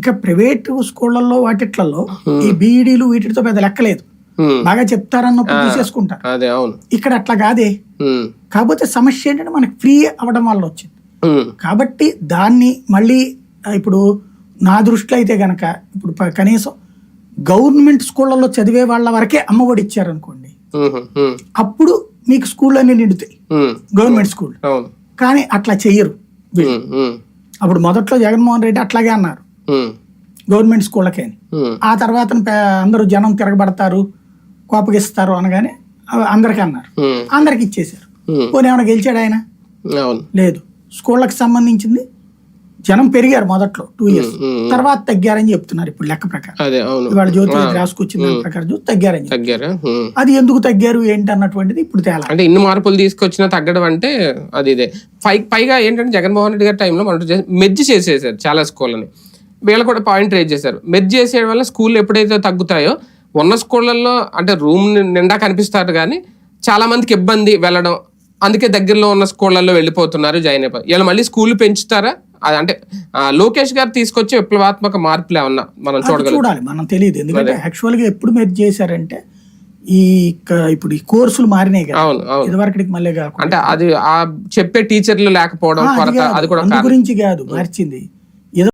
ఇంకా ప్రైవేట్ స్కూళ్ళల్లో వాటిట్లలో ఈ బీఈడీలు వీటితో పెద్ద లెక్కలేదు బాగా చెప్తారన్నప్పుడు తీసేసుకుంటారు. ఇక్కడ అట్లా కాదే. కాకపోతే సమస్య ఏంటంటే మనకి ఫ్రీ అవ్వడం వల్ల వచ్చింది. కాబట్టి దాన్ని మళ్ళీ ఇప్పుడు నా దృష్టిలో అయితే గనక ఇప్పుడు కనీసం గవర్నమెంట్ స్కూళ్ళల్లో చదివే వాళ్ళ వరకే అమ్మఒడి ఇచ్చారనుకోండి. అప్పుడు మీకు స్కూల్ అన్ని నిండుతాయి గవర్నమెంట్ స్కూల్ కానీ అట్లా చెయ్యరు అప్పుడు మొదట్లో జగన్మోహన్ రెడ్డి అట్లాగే అన్నారు. గవర్నమెంట్ స్కూళ్ళకే. ఆ తర్వాత అందరూ జనం తిరగబడతారు కోపగిస్తారు అనగానే అందరికీ అన్నారు. అందరికి ఇచ్చేశారు. ఉమ్, పోనీ ఏమైనా గెలిచాడు ఆయన? లేదు. స్కూళ్ళకి సంబంధించింది జనం పెరిగారు మొదట్లో టూ ఇయర్స్. తర్వాత తగ్గారని చెప్తున్నారు ఇప్పుడు లెక్క ప్రకారం. ఇవాళ జ్యోతి రాసుకొచ్చిన ప్రకారం చూస్తే తగ్గారని. అది ఎందుకు తగ్గారు? ఏంటి అన్నటువంటిది ఇప్పుడు తేలా అంటే ఇన్ని మార్పులు తీసుకొచ్చినా తగ్గడం అంటే అది ఇదే. పై పైగా ఏంటంటే జగన్మోహన్ రెడ్డి గారి టైంలో మనం మెర్జ్ చేసేసారు చాలా స్కూళ్ళని. వీళ్ళు కూడా పాయింట్ రేజ్ చేశారు. మెర్జ్ చేసేయడం వల్ల స్కూల్ ఎప్పుడైతే తగ్గుతాయో ఉన్న స్కూళ్ళల్లో అంటే రూమ్ నిండా కనిపిస్తారు కానీ చాలా మందికి ఇబ్బంది వెళ్ళడం. అందుకే దగ్గరలో ఉన్న స్కూళ్ళల్లో వెళ్ళిపోతున్నారు జాయిన్ అయిపోయి వీళ్ళు మళ్ళీ స్కూల్ పెంచుతారా? అది అంటే లోకేష్ గారు తీసుకొచ్చే విప్లవాత్మక మార్పులు ఏమన్నా మనం చూడగలం చూడాలి. మనం తెలియదు. ఎందుకంటే యాక్చువల్గా ఎప్పుడు మీరు చేశారంటే ఈ ఇప్పుడు ఈ కోర్సులు మారినాయి కదా. ఇదివరకటికి మళ్ళీ అంటే అది చెప్పే టీచర్లు లేకపోవడం అది కూడా గురించి కాదు మార్చింది.